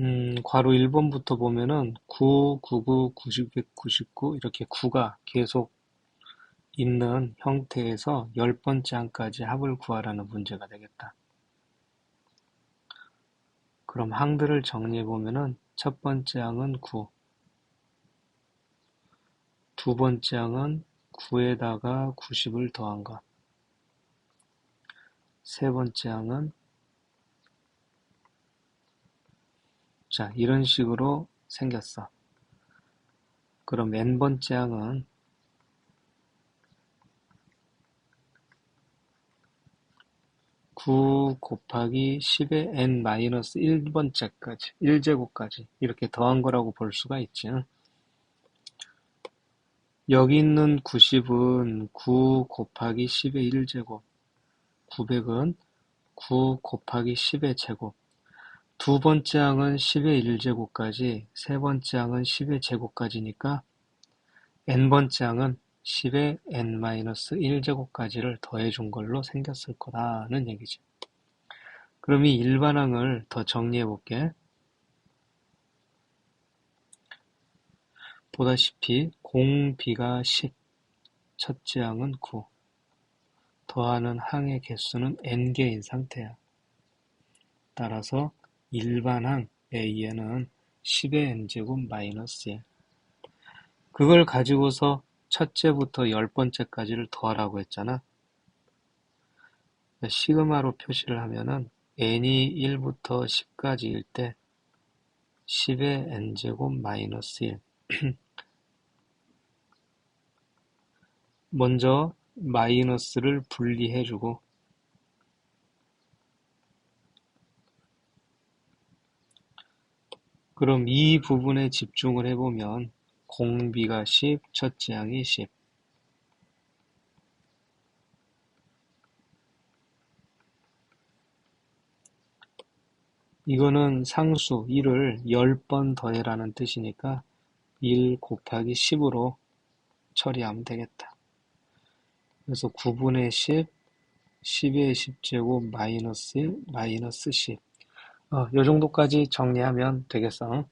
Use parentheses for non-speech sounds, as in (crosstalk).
음, 괄호 1 번부터 보면은 9, 99, 90, 99 이렇게 9가 계속 있는 형태에서 열 번째 항까지 합을 구하라는 문제가 되겠다. 그럼 항들을 정리해 보면은 첫 번째 항은 9, 두 번째 항은 9에다가 90을 더한 것, 세 번째 항은 자, 이런 식으로 생겼어. 그럼 n번째 항은 9 곱하기 10의 n-1번째까지, 1제곱까지 이렇게 더한 거라고 볼 수가 있지. 여기 있는 90은 9 곱하기 10의 1제곱, 900은 9 곱하기 10의 제곱, 두 번째 항은 10의 1제곱까지, 세 번째 항은 10의 제곱까지니까 n번째 항은 10의 n-1제곱까지를 더해준 걸로 생겼을 거다는 얘기지. 그럼 이 일반항을 더 정리해 볼게. 보다시피 공비가 10, 첫째 항은 9, 더하는 항의 개수는 n개인 상태야. 따라서 일반항 A에는 10의 n제곱 마이너스 1. 그걸 가지고서 첫째부터 열 번째까지를 더하라고 했잖아. 시그마로 표시를 하면은 n이 1부터 10까지일 때 10의 n제곱 마이너스 1. (clears throat) 먼저 마이너스를 분리해주고 그럼 이 부분에 집중을 해보면 공비가 10, 첫째 항이 10. 이거는 상수 1을 10번 더해라는 뜻이니까 1 곱하기 10으로 처리하면 되겠다. 그래서 9분의 10, 10의 10제곱 마이너스 1, 마이너스 10. 어, 요 정도까지 정리하면 되겠어.